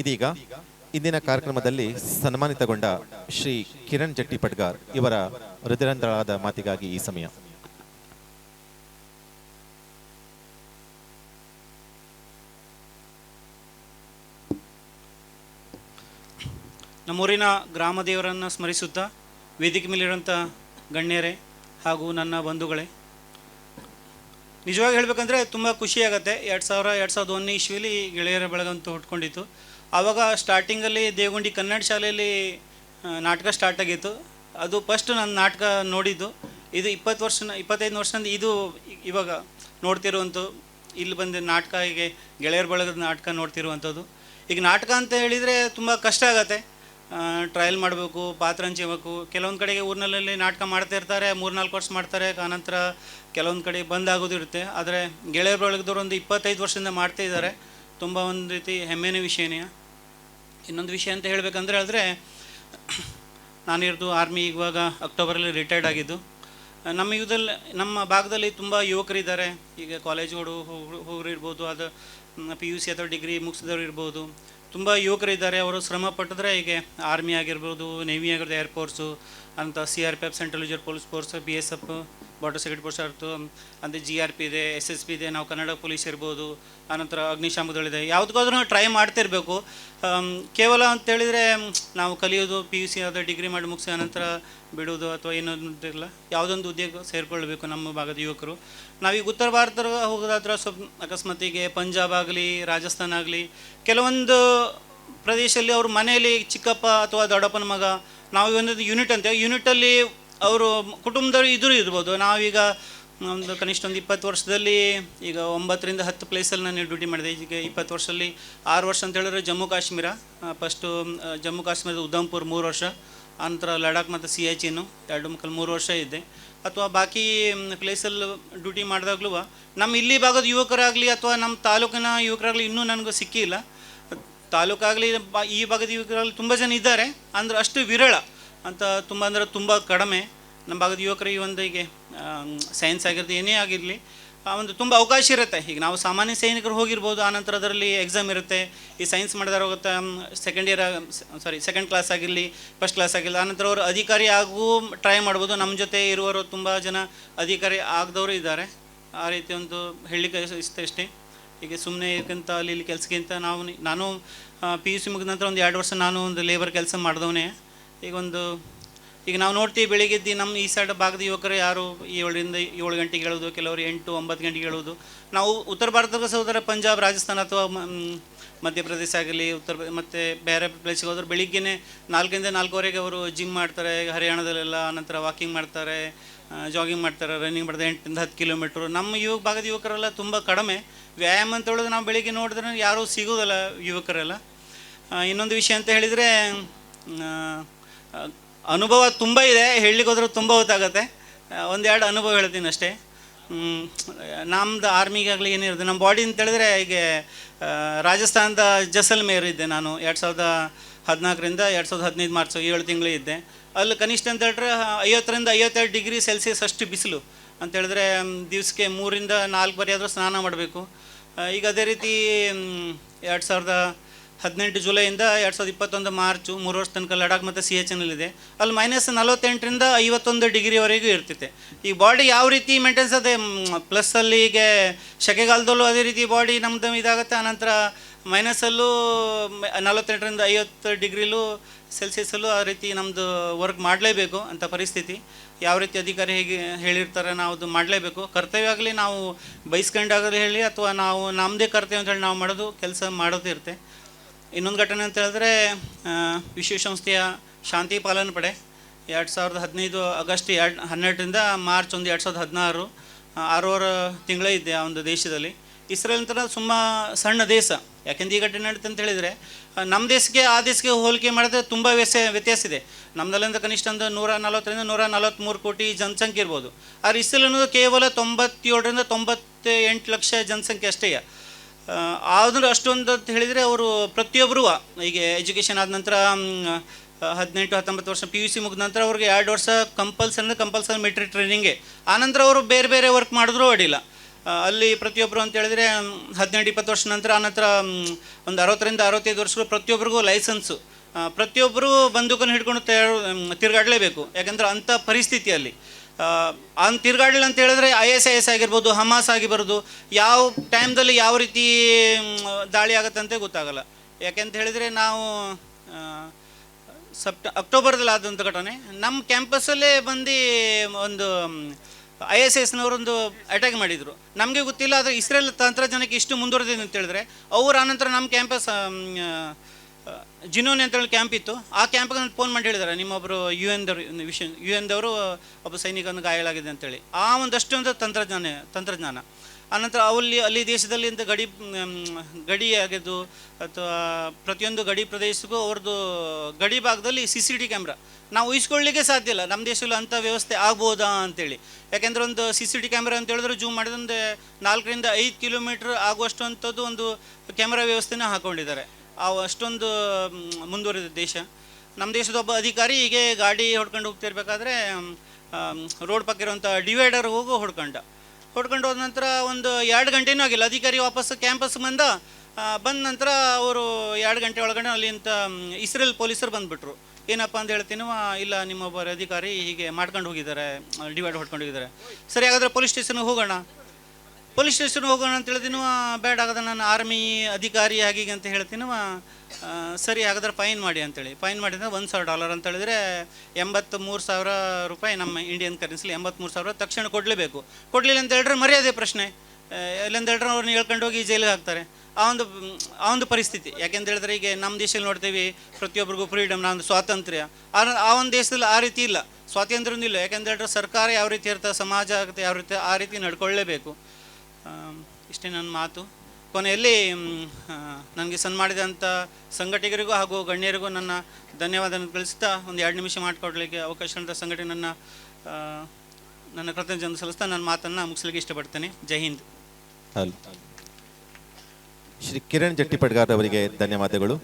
ಇದೀಗ ಇಂದಿನ ಕಾರ್ಯಕ್ರಮದಲ್ಲಿ ಸನ್ಮಾನಿತಗೊಂಡ ಶ್ರೀ ಕಿರಣ್ ಜಟ್ಟಿ ಪಡ್ಗಾರ್ ಇವರ ಹೃದಯಂತರಾದ ಮಾತಿಗಾಗಿ ಈ ಸಮಯ. ನಮ್ಮೂರಿನ ಗ್ರಾಮ ದೇವರನ್ನು ಸ್ಮರಿಸುತ್ತಾ ವೇದಿಕೆ ಮೇಲಿರುವಂಥ ಗಣ್ಯರೇ ಹಾಗೂ ನನ್ನ ಬಂಧುಗಳೇ, ನಿಜವಾಗಿ ಹೇಳಬೇಕಂದ್ರೆ ತುಂಬ ಖುಷಿಯಾಗತ್ತೆ ಎರಡು ಸಾವಿರ, ಎರಡು ಸಾವಿರದ ಒಂದನೇ ಇಶ್ವಿಯಲ್ಲಿ ಗೆಳೆಯರ ಬೆಳಗಂತೂ ಹುಟ್ಕೊಂಡಿತ್ತು ಆವಾಗ ಸ್ಟಾರ್ಟಿಂಗಲ್ಲಿ ದೇವಗುಂಡಿ ಕನ್ನಡ ಶಾಲೆಯಲ್ಲಿ ನಾಟಕ ಸ್ಟಾರ್ಟ್ ಆಗಿತ್ತು. ಅದು ಫಸ್ಟ್ ನಾನು ನಾಟಕ ನೋಡಿದ್ದು. ಇದು ಇಪ್ಪತ್ತು ವರ್ಷ ಇಪ್ಪತ್ತೈದು ವರ್ಷದಿಂದ ಇದು ಇವಾಗ ನೋಡ್ತಿರುವಂಥ ಇಲ್ಲಿ ಬಂದ ನಾಟಕ, ಹೀಗೆ ಗೆಳೆಯರ ಬಳಗದ ನಾಟಕ ನೋಡ್ತಿರುವಂಥದ್ದು. ಈಗ ನಾಟಕ ಅಂತ ಹೇಳಿದರೆ ತುಂಬ ಕಷ್ಟ ಆಗತ್ತೆ. ಟ್ರಯಲ್ ಮಾಡಬೇಕು, ಪಾತ್ರ ಹಂಚಬೇಕು. ಕೆಲವೊಂದು ಕಡೆಗೆ ಊರಿನಲ್ಲಿ ನಾಟಕ ಮಾಡ್ತಾ ಇರ್ತಾರೆ, ಮೂರ್ನಾಲ್ಕು ವರ್ಷ ಮಾಡ್ತಾರೆ. ಆನಂತರ ಕೆಲವೊಂದು ಕಡೆ ಬಂದ್ ಇರುತ್ತೆ ಆದರೆ ಗೆಳೆಯರ ಬಳಗದವ್ರು ಒಂದು ಇಪ್ಪತ್ತೈದು ವರ್ಷದಿಂದ ಮಾಡ್ತಾ ಇದ್ದಾರೆ. ತುಂಬ ಒಂದು ರೀತಿ ಹೆಮ್ಮೆಯ ವಿಷಯನೇ. ಇನ್ನೊಂದು ವಿಷಯ ಅಂತ ಹೇಳಬೇಕಂದ್ರೆ ಆದರೆ ನಾನಿರೋದು ಆರ್ಮಿ ಇವಾಗ ಅಕ್ಟೋಬರಲ್ಲಿ ರಿಟೈರ್ಡ್ ಆಗಿದ್ದು. ನಮ್ಮ ಯುಗದಲ್ಲಿ, ನಮ್ಮ ಭಾಗದಲ್ಲಿ ತುಂಬ ಯುವಕರಿದ್ದಾರೆ. ಈಗ ಕಾಲೇಜ್ಗಳು ಹೋಗೋರು ಇರ್ಬೋದು, ಅದು ಪಿ ಯು ಸಿ ಅಥವಾ ಡಿಗ್ರಿ ಮುಗಿಸಿದವರು ಇರ್ಬೋದು. ತುಂಬ ಯುವಕರಿದ್ದಾರೆ. ಅವರು ಶ್ರಮ ಪಟ್ಟಿದ್ರೆ ಈಗ ಆರ್ಮಿ ಆಗಿರ್ಬೋದು ನೇವಿ ಆಗಿರ್ಬೋದು ಏರ್ಫೋರ್ಸು ಅಂತ C R P F central reserve police force B S F border security force ಆಯಿತು ಅಂದರೆ ಜಿ ಆರ್ ಪಿ ಇದೆ ಎಸ್ ಎಸ್ ಪಿ ಇದೆ, ನಾವು ಕನ್ನಡ ಪೊಲೀಸ್ ಇರ್ಬೋದು ಆನಂತರ ಅಗ್ನಿಶಾಮಕದಳಿದೆ ಯಾವುದಕ್ಕಾದ್ರೂ ಟ್ರೈ ಮಾಡ್ತಿರ್ಬೇಕು. ಇರಬೇಕು ಕೇವಲ ಅಂತೇಳಿದರೆ ನಾವು ಕಲಿಯೋದು ಪಿ ಯು ಸಿ ಆದ ಡಿಗ್ರಿ ಮಾಡಿ ಮುಗಿಸಿ ಅನಂತರ ಬಿಡೋದು ಅಥವಾ ಇಲ್ಲ ಯಾವುದೊಂದು ಉದ್ಯೋಗ ಸೇರಿಕೊಳ್ಬೇಕು ನಮ್ಮ ಭಾಗದ ಯುವಕರು. ನಾವೀಗ ಉತ್ತರ ಭಾರತ ಹೋಗೋದಾದ್ರೆ ಸ್ವಲ್ಪ ಅಕಸ್ಮಾತಿಗೆ ಪಂಜಾಬ್ ಆಗಲಿ, ರಾಜಸ್ಥಾನ ಆಗಲಿ, ಕೆಲವೊಂದು ಪ್ರದೇಶದಲ್ಲಿ ಅವ್ರ ಮನೆಯಲ್ಲಿ ಚಿಕ್ಕಪ್ಪ ಅಥವಾ ದೊಡ್ಡಪ್ಪನ ಮಗ ನಾವು ಒಂದು ಯೂನಿಟ್ ಅಂತ. ಯೂನಿಟಲ್ಲಿ ಅವರು ಕುಟುಂಬದವರು ಇದ್ರು ಇರ್ಬೋದು. ನಾವೀಗ ಒಂದು ಕನಿಷ್ಠ ಒಂದು ಇಪ್ಪತ್ತು ವರ್ಷದಲ್ಲಿ ಈಗ ಒಂಬತ್ತರಿಂದ ಹತ್ತು ಪ್ಲೇಸಲ್ಲಿ ನಾನು ಡ್ಯೂಟಿ ಮಾಡಿದೆ. ಈಗ ಇಪ್ಪತ್ತು ವರ್ಷದಲ್ಲಿ ಆರು ವರ್ಷ ಅಂತ ಹೇಳಿದ್ರೆ ಜಮ್ಮು ಕಾಶ್ಮೀರ ಫಸ್ಟು ಜಮ್ಮು ಕಾಶ್ಮೀರದ ಉಧಂಪುರ್ ಮೂರು ವರ್ಷ, ಆನಂತರ ಲಡಾಖ್ ಮತ್ತು ಸಿಯಾಚಿನು ಎರಡು ಮುಕ್ಕಲ್ ಮೂರು ವರ್ಷ ಇದ್ದೆ ಅಥವಾ ಬಾಕಿ ಪ್ಲೇಸಲ್ಲಿ ಡ್ಯೂಟಿ ಮಾಡಿದಾಗ್ಲೂ ನಮ್ಮ ಇಲ್ಲಿ ಭಾಗದ ಯುವಕರಾಗಲಿ ಅಥವಾ ನಮ್ಮ ತಾಲೂಕಿನ ಯುವಕರಾಗಲಿ ಇನ್ನೂ ನನಗೆ ಸಿಕ್ಕಿಲ್ಲ. ತಾಲೂಕಾಗಲಿ ಈ ಭಾಗದ ಯುವಕರಲ್ಲಿ ತುಂಬ ಜನ ಇದ್ದಾರೆ. ಅಂದ್ರೆ ಅಷ್ಟು ವಿರಳ ಅಂತ ತುಂಬ ಅಂದರೆ ತುಂಬ ಕಡಿಮೆ. ನಮ್ಮ ಭಾಗದ ಯುವಕರಿಗೆ ಒಂದು ಹೀಗೆ ಸೈನ್ಸ್ ಆಗಿರೋದು ಏನೇ ಆಗಿರಲಿ ಒಂದು ತುಂಬ ಅವಕಾಶ ಇರುತ್ತೆ. ಈಗ ನಾವು ಸಾಮಾನ್ಯ ಸೈನಿಕರು ಹೋಗಿರ್ಬೋದು ಆನಂತರ ಅದರಲ್ಲಿ ಎಕ್ಸಾಮ್ ಇರುತ್ತೆ. ಈ ಸೈನ್ಸ್ ಮಾಡಿದಾರ ಹೋಗುತ್ತೆ second year sorry second class ಆಗಿರಲಿ ಫಸ್ಟ್ ಕ್ಲಾಸ್ ಆಗಿರಲಿ ಆನಂತರ ಅವರು ಅಧಿಕಾರಿ ಆಗೂ ಟ್ರೈ ಮಾಡ್ಬೋದು. ನಮ್ಮ ಜೊತೆ ಇರುವವರು ತುಂಬ ಜನ ಅಧಿಕಾರಿ ಆಗದವರು ಇದ್ದಾರೆ. ಆ ರೀತಿ ಒಂದು ಹೇಳಲಿಕ್ಕೆ ಇಷ್ಟ. ಈಗ ಸುಮ್ಮನೆ ಇರ್ಕಂತ ಅಲ್ಲಿ ಇಲ್ಲಿ ಕೆಲಸಕ್ಕಿಂತ ನಾವು ನಾನು ಪಿ ಯು ಸಿ ಮುಗಿದ ನಂತರ ಒಂದು ಎರಡು ವರ್ಷ ನಾನು ಒಂದು ಲೇಬರ್ ಕೆಲಸ ಮಾಡಿದವನೇ. ಈಗ ಒಂದು, ಈಗ ನಾವು ನೋಡ್ತೀವಿ ಬೆಳಿಗ್ಗೆ ಎದ್ದು ನಮ್ಮ ಈ ಸೈಡ್ ಭಾಗದ ಯುವಕರು ಯಾರು ಏಳರಿಂದ ಏಳು ಗಂಟೆಗೆ ಹೇಳೋದು, ಕೆಲವರು ಎಂಟು, ಒಂಬತ್ತು ಗಂಟೆಗೆ ಹೇಳೋದು. ನಾವು ಉತ್ತರ ಭಾರತದ ಸಹೋದರ ಪಂಜಾಬ್, ರಾಜಸ್ಥಾನ ಅಥವಾ ಮಧ್ಯಪ್ರದೇಶ ಆಗಲಿ, ಉತ್ತರ ಮತ್ತು ಬೇರೆ ಪ್ಲೇಸಿಗೆ ಹೋದ್ರೆ ಬೆಳಿಗ್ಗೆನೇ ನಾಲ್ಕರಿಂದ ನಾಲ್ಕುವರೆಗೆ ಅವರು ಜಿಮ್ ಮಾಡ್ತಾರೆ, ಹರಿಯಾಣದಲ್ಲೆಲ್ಲ ನಂತರ ವಾಕಿಂಗ್ ಮಾಡ್ತಾರೆ. ಜಾಗಿಂಗ್ ಮಾಡ್ತಾರೆ ರನ್ನಿಂಗ್ ಮಾಡ್ತಾರೆ, ಎಂಟರಿಂದ ಹತ್ತು ಕಿಲೋಮೀಟ್ರ್ ನಮ್ಮ ಯುವ ಭಾಗದ ಯುವಕರೆಲ್ಲ ತುಂಬ ಕಡಿಮೆ. ವ್ಯಾಯಾಮ ಅಂತ ಹೇಳಿದ್ರೆ ನಾವು ಬೆಳಿಗ್ಗೆ ನೋಡಿದ್ರೆ ಯಾರೂ ಸಿಗೋದಲ್ಲ ಯುವಕರೆಲ್ಲ. ಇನ್ನೊಂದು ವಿಷಯ ಅಂತ ಹೇಳಿದರೆ ಅನುಭವ ತುಂಬ ಇದೆ. ಹೇಳಲಿಕ್ಕೆ ಹೋದ್ರೆ ತುಂಬ ಹೊತ್ತಾಗತ್ತೆ. ಒಂದೆರಡು ಅನುಭವ ಹೇಳ್ತೀನಿ ಅಷ್ಟೇ. ಹ್ಮ್, ನಮ್ದು ಆರ್ಮಿಗಾಗಲಿ ಏನಿರುತ್ತೆ ನಮ್ಮ ಬಾಡಿ ಅಂತ ಹೇಳಿದ್ರೆ ಈಗ ರಾಜಸ್ಥಾನದ ಜಸಲ್ಮೇರ್ ಇದ್ದೆ ನಾನು. ಎರಡು ಸಾವಿರದ ಹದಿನಾಲ್ಕರಿಂದ ಎರಡು ಸಾವಿರದ ಹದಿನೈದು ಮಾರ್ಚ್ ಏಳು ತಿಂಗಳು ಇದ್ದೆ. ಅಲ್ಲಿ ಕನಿಷ್ಠ ಅಂತ ಹೇಳಿದ್ರೆ ಐವತ್ತರಿಂದ ಐವತ್ತೆರಡು ಡಿಗ್ರಿ ಸೆಲ್ಸಿಯಸ್ ಅಷ್ಟು ಬಿಸಿಲು. ಅಂತ ಹೇಳಿದ್ರೆ ದಿವಸಕ್ಕೆ ಮೂರಿಂದ ನಾಲ್ಕು ಬರಿ ಆದರೂ ಸ್ನಾನ ಮಾಡಬೇಕು. ಈಗ ಅದೇ ರೀತಿ ಎರಡು ಸಾವಿರದ ಹದಿನೆಂಟು ಜುಲೈಯಿಂದ ಎರಡು ಸಾವಿರದ ಇಪ್ಪತ್ತೊಂದು ಮಾರ್ಚು, ಮೂರು ವರ್ಷ ತನಕ ಲಡಾಖ್ ಮತ್ತು ಸಿ ಎಚ್ ಇದೆ. ಅಲ್ಲಿ ಮೈನಸ್ ನಲವತ್ತೆಂಟರಿಂದ ಐವತ್ತೊಂದು ಡಿಗ್ರಿವರೆಗೂ ಇರ್ತೈತೆ ಈ ಬಾಡಿ ಯಾವ ರೀತಿ ಮೇಂಟೆನ್ಸ್ ಅದೇ ಪ್ಲಸ್ಸಲ್ಲಿ ಈಗ ಸೆಕೆಗಾಲದಲ್ಲೂ ಅದೇ ರೀತಿ ಬಾಡಿ ನಮ್ಮದು ಇದಾಗುತ್ತೆ. ಆನಂತರ ಮೈನಸಲ್ಲೂ ನಲವತ್ತೆಂಟರಿಂದ ಐವತ್ತು ಡಿಗ್ರಿಲೂ ಸೆಲ್ಸಿಯಸ್ಸಲ್ಲೂ ಆ ರೀತಿ ನಮ್ಮದು ವರ್ಕ್ ಮಾಡಲೇಬೇಕು ಅಂತ ಪರಿಸ್ಥಿತಿ. ಯಾವ ರೀತಿ ಅಧಿಕಾರಿ ಹೇಗೆ ಹೇಳಿರ್ತಾರೆ ನಾವು ಅದು ಮಾಡಲೇಬೇಕು. ಕರ್ತವ್ಯ ಆಗಲಿ ನಾವು ಬೈಸ್ಕೊಂಡಾಗಲಿ ಹೇಳಿ, ಅಥವಾ ನಾವು ನಮ್ಮದೇ ಕರ್ತವ್ಯ ಅಂತ ಹೇಳಿ ನಾವು ಮಾಡೋದು, ಕೆಲಸ ಮಾಡೋದು ಇರುತ್ತೆ. ಇನ್ನೊಂದು ಘಟನೆ ಅಂತ ಹೇಳಿದ್ರೆ ವಿಶ್ವಸಂಸ್ಥೆಯ ಶಾಂತಿ ಪಾಲನ ಪಡೆ. ಎರಡು ಸಾವಿರದ ಹದಿನೈದು ಆಗಸ್ಟ್ ಎರಡು, ಹನ್ನೆರಡರಿಂದ ಮಾರ್ಚ್ ಒಂದು ಎರಡು ಸಾವಿರದ ಹದಿನಾರು ಆರೂವರೆ ತಿಂಗಳೇ ಇದೆ ಆ ಒಂದು ದೇಶದಲ್ಲಿ. ಇಸ್ರೇಲ್ ಅಂತ ತುಂಬ ಸಣ್ಣ ದೇಶ. ಯಾಕೆಂದ್ರೆ ಈ ಘಟನೆ ನಡೀತು ಅಂತ ಹೇಳಿದರೆ ನಮ್ಮ ದೇಶಕ್ಕೆ, ಆ ದೇಶಕ್ಕೆ ಹೋಲಿಕೆ ಮಾಡಿದ್ರೆ ತುಂಬ ವ್ಯತ್ಯಾಸ ವ್ಯತ್ಯಾಸ ಇದೆ. ನಮ್ಮದಲ್ಲಿಂದ ಕನಿಷ್ಠ ಒಂದು ನೂರ ನಲವತ್ತರಿಂದ ನೂರ ನಲವತ್ತ್ಮೂರು ಕೋಟಿ ಜನಸಂಖ್ಯೆ ಇರ್ಬೋದು. ಆದರೆ ಇಸ್ರೇಲ್ ಅನ್ನೋದು ಕೇವಲ ತೊಂಬತ್ತೇಳರಿಂದ ತೊಂಬತ್ತೆಂಟು ಲಕ್ಷ ಜನಸಂಖ್ಯೆ ಅಷ್ಟೇ. ಆದರೂ ಅಷ್ಟೊಂದು ಅಂತ ಹೇಳಿದರೆ ಅವರು ಪ್ರತಿಯೊಬ್ಬರು ಈಗ ಎಜುಕೇಷನ್ ಆದ ನಂತರ ಹದಿನೆಂಟು, ಹತ್ತೊಂಬತ್ತು ವರ್ಷ ಪಿ ಯು ಸಿ ಮುಗಿದ ನಂತರ ಅವ್ರಿಗೆ ಎರಡು ವರ್ಷ ಕಂಪಲ್ಸರಿ ಅಂದರೆ ಕಂಪಲ್ಸರಿ ಮಿಲಿಟ್ರಿ ಟ್ರೈನಿಂಗೆ ಆನಂತರ ಅವರು ಬೇರೆ ಬೇರೆ ವರ್ಕ್ ಮಾಡಿದ್ರೂ ಅಡಿಲ್ಲ ಅಲ್ಲಿ ಪ್ರತಿಯೊಬ್ಬರು ಅಂತ ಹೇಳಿದ್ರೆ ಹದಿನೆಂಟು, ಇಪ್ಪತ್ತು ವರ್ಷ ನಂತರ ಆನಂತರ ಒಂದು ಅರವತ್ತರಿಂದ ಅರವತ್ತೈದು ವರ್ಷಗಳು ಪ್ರತಿಯೊಬ್ಬರಿಗೂ ಲೈಸೆನ್ಸು ಪ್ರತಿಯೊಬ್ಬರು ಬಂದೂಕನ್ನು ಹಿಡ್ಕೊಂಡು ತಿರುಗಾಡಲೇಬೇಕು. ಯಾಕಂದ್ರೆ ಅಂಥ ಪರಿಸ್ಥಿತಿಯಲ್ಲಿ. ಅಂತ ತಿರುಗಾಡಲಿಲ್ಲ ಅಂತ ಹೇಳಿದ್ರೆ ಐ ಎಸ್ ಐ ಎಸ್ ಆಗಿರ್ಬೋದು ಹಮಾಸ್ ಆಗಿರ್ಬೋದು ಯಾವ ಟೈಮ್ದಲ್ಲಿ ಯಾವ ರೀತಿ ದಾಳಿ ದಾಳಿ ಅಂತ ಗೊತ್ತಾಗಲ್ಲ. ಯಾಕೆಂತ ಹೇಳಿದರೆ ನಾವು ಸೆಪ್ಟ, ಅಕ್ಟೋಬರ್ದಲ್ಲಿ ಆದಂಥ ಘಟನೆ. ನಮ್ಮ ಕ್ಯಾಂಪಸ್ಸಲ್ಲೇ ಬಂದು, ಒಂದು ಐ ಎಸ್ ಎಸ್ನವರೊಂದು ಅಟ್ಯಾಕ್ ಮಾಡಿದರು. ನಮಗೆ ಗೊತ್ತಿಲ್ಲ, ಆದರೆ ಇಸ್ರೇಲ್ ತಂತ್ರಜ್ಞಾನಕ್ಕೆ ಇಷ್ಟು ಮುಂದುವರೆದಿದೆ ಅಂತ ಹೇಳಿದ್ರೆ, ಅವ್ರು ಆನಂತರ ನಮ್ಮ ಕ್ಯಾಂಪಸ್ ಜಿನೋನಿ ಅಂತ ಹೇಳಿ ಕ್ಯಾಂಪ್ ಇತ್ತು. ಆ ಕ್ಯಾಂಪ್ಗೆ ನಾನು ಫೋನ್ ಮಾಡಿ ಹೇಳಿದಾರೆ ನಿಮ್ಮೊಬ್ಬರು ಯು ಎನ್ದವರು ವಿಷಯ ಯು ಎನ್ದವರು ಒಬ್ಬ ಸೈನಿಕನ ಗಾಯಗಳಾಗಿದೆ ಅಂತೇಳಿ. ಆ ಒಂದಷ್ಟು ಅಂತ ತಂತ್ರಜ್ಞಾನ. ತಂತ್ರಜ್ಞಾನ ಆನಂತರ ಅಲ್ಲಿ ಅಲ್ಲಿ ದೇಶದಲ್ಲಿ ಅಂತ ಗಡಿ ಗಡಿ ಆಗಿದ್ದು, ಅಥವಾ ಪ್ರತಿಯೊಂದು ಗಡಿ ಪ್ರದೇಶಕ್ಕೂ ಅವ್ರದ್ದು ಗಡಿ ಭಾಗದಲ್ಲಿ ಸಿ ಸಿ ಟಿ ಕ್ಯಾಮ್ರಾ ನಾವು ಉಹಿಸ್ಕೊಳ್ಳಿಕ್ಕೆ ಸಾಧ್ಯ ಇಲ್ಲ. ನಮ್ಮ ದೇಶದಲ್ಲಿ ಅಂಥ ವ್ಯವಸ್ಥೆ ಆಗ್ಬೋದಾ ಅಂತೇಳಿ. ಯಾಕೆಂದ್ರೆ ಒಂದು ಸಿ ಸಿ ಟಿ ಕ್ಯಾಮ್ರಾ ಅಂತ ಹೇಳಿದ್ರೆ ಜೂಮ್ ಮಾಡಿದ್ರೆ ನಾಲ್ಕರಿಂದ ಐದು ಕಿಲೋಮೀಟ್ರ್ ಆಗುವಷ್ಟು ಅಂಥದ್ದು ಒಂದು ಕ್ಯಾಮ್ರಾ ವ್ಯವಸ್ಥೆನ ಹಾಕೊಂಡಿದ್ದಾರೆ. ಅಷ್ಟೊಂದು ಮುಂದುವರಿದ ದೇಶ. ನಮ್ಮ ದೇಶದ ಒಬ್ಬ ಅಧಿಕಾರಿ ಹೀಗೆ ಗಾಡಿ ಹೊಡ್ಕೊಂಡು ಹೋಗ್ತಿರ್ಬೇಕಾದ್ರೆ ರೋಡ್ ಪಕ್ಕ ಇರುವಂಥ ಡಿವೈಡರ್ ಹೋಗು ಹೊಡ್ಕೊಂಡ. ಹೊಡ್ಕೊಂಡು ಹೋದ ನಂತರ ಒಂದು ಎರಡು ಗಂಟೆನೂ ಆಗಿಲ್ಲ. ಅಧಿಕಾರಿ ವಾಪಸ್ ಕ್ಯಾಂಪಸ್ ಬಂದ ಬಂದ ನಂತರ ಅವರು ಎರಡು ಗಂಟೆ ಒಳಗಡೆ ಅಲ್ಲಿಂತ ಇಸ್ರೇಲ್ ಪೊಲೀಸರು ಬಂದುಬಿಟ್ರು. ಏನಪ್ಪ ಅಂತ ಹೇಳ್ತೀನಿ ಇಲ್ಲ ನಿಮ್ಮೊಬ್ಬರ ಅಧಿಕಾರಿ ಹೀಗೆ ಮಾಡ್ಕೊಂಡು ಹೋಗಿದ್ದಾರೆ, ಡಿವೈಡ್ ಹೊಡ್ಕೊಂಡು ಹೋಗಿದ್ದಾರೆ. ಸರಿ, ಹಾಗಾದ್ರೆ ಪೊಲೀಸ್ ಸ್ಟೇಷನ್ಗೆ ಹೋಗೋಣ. ಪೊಲೀಸ್ ಸ್ಟೇಷನ್ ಹೋಗೋಣ ಅಂತ ಹೇಳ್ತೀನಿ ಬೇಡ ಆಗದ ನಾನು ಆರ್ಮಿ ಅಧಿಕಾರಿ ಆಗಿ ಅಂತ ಹೇಳ್ತೀನಿ ಸರಿ ಹಾಗಾದ್ರೆ ಫೈನ್ ಮಾಡಿ ಅಂತೇಳಿ. ಫೈನ್ ಮಾಡಿದ್ರೆ ಒಂದು ಸಾವಿರ ಡಾಲರ್ ಅಂತ ಹೇಳಿದ್ರೆ ಎಂಬತ್ತ್ಮೂರು ಸಾವಿರ ರೂಪಾಯಿ ನಮ್ಮ ಇಂಡಿಯನ್ ಕರೆನ್ಸಿಲಿ ಎಂಬತ್ತ್ಮೂರು ಸಾವಿರ ತಕ್ಷಣ ಕೊಡಲೇಬೇಕು. ಕೊಡಲಿಲ್ಲ ಅಂತ ಹೇಳಿದ್ರೆ ಮರ್ಯಾದೆ ಪ್ರಶ್ನೆ. ಇಲ್ಲಂತ ಹೇಳಿದ್ರೆ ಅವ್ರನ್ನ ಹೇಳ್ಕೊಂಡು ಹೋಗಿ ಜೈಲಿಗೆ ಹಾಕ್ತಾರೆ. ಆ ಒಂದು ಆ ಒಂದು ಪರಿಸ್ಥಿತಿ. ಯಾಕೆಂತ ಹೇಳಿದ್ರೆ ಈಗ ನಮ್ಮ ದೇಶದಲ್ಲಿ ನೋಡ್ತೀವಿ ಪ್ರತಿಯೊಬ್ಬರಿಗೂ ಫ್ರೀಡಮ್ ಒಂದು ಸ್ವಾತಂತ್ರ್ಯ. ಆ ಒಂದು ದೇಶದಲ್ಲಿ ಆ ರೀತಿ ಇಲ್ಲ. ಸ್ವಾತಂತ್ರ್ಯ ಇಲ್ಲ. ಯಾಕೆಂತ ಹೇಳಿದ್ರೆ ಸರ್ಕಾರ ಯಾವ ರೀತಿ ಇರ್ತದೆ ಸಮಾಜ ಆಗುತ್ತೆ, ಯಾವ ರೀತಿ ಆ ರೀತಿ ನಡ್ಕೊಳ್ಳೇಬೇಕು. ಇಷ್ಟೇ ನನ್ನ ಮಾತು. ಕೊನೆಯಲ್ಲಿ ನನಗೆ ಸನ್ಮಾಡಿದಂಥ ಸಂಘಟಕರಿಗೂ ಹಾಗೂ ಗಣ್ಯರಿಗೂ ನನ್ನ ಧನ್ಯವಾದವನ್ನು ಕಳಿಸ್ತಾ ಒಂದು ಎರಡು ನಿಮಿಷ ಮಾಡಿಕೊಡ್ಲಿಕ್ಕೆ ಅವಕಾಶ ಅಂತ ಸಂಘಟನೆ ನನ್ನ ನನ್ನ ಕೃತಜ್ಞತೆ ಸಲ್ಲಿಸ್ತಾ ನನ್ನ ಮಾತನ್ನು ಮುಗಿಸ್ಲಿಕ್ಕೆ ಇಷ್ಟಪಡ್ತೇನೆ. ಜೈ ಹಿಂದ್. ಶ್ರೀ ಕಿರಣ್ ಜಟ್ಟಿಪಡ್ಗಾರ್ ಅವರಿಗೆ ಧನ್ಯವಾದಗಳು.